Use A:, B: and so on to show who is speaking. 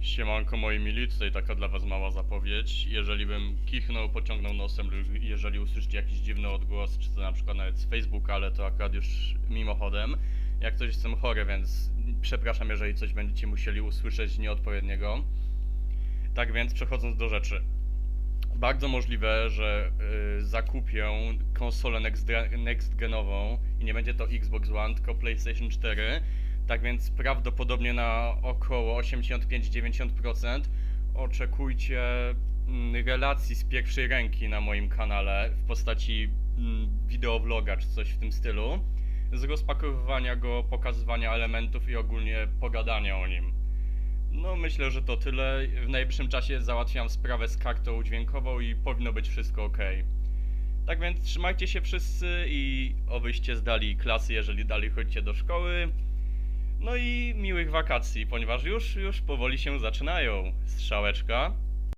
A: Siemanko moi mili, tutaj taka dla was mała zapowiedź. Jeżeli bym kichnął, pociągnął nosem jeżeli usłyszycie jakiś dziwny odgłos, czy to na przykład nawet z Facebooka, ale to akurat już mimochodem. Jak coś jestem chory, więc przepraszam, jeżeli coś będziecie musieli usłyszeć nieodpowiedniego. Tak więc przechodząc do rzeczy. Bardzo możliwe, że y, zakupię konsolę next, next genową i nie będzie to Xbox One, tylko PlayStation 4. Tak więc prawdopodobnie na około 85-90% oczekujcie mm, relacji z pierwszej ręki na moim kanale w postaci mm, wideovloga czy coś w tym stylu. Z rozpakowywania go, pokazywania elementów i ogólnie pogadania o nim. No myślę, że to tyle. W najbliższym czasie załatwiam sprawę z kartą dźwiękową i powinno być wszystko ok. Tak więc trzymajcie się wszyscy i obyście zdali klasy, jeżeli dalej chodzicie do szkoły. No i miłych wakacji, ponieważ już, już powoli się zaczynają. Strzałeczka.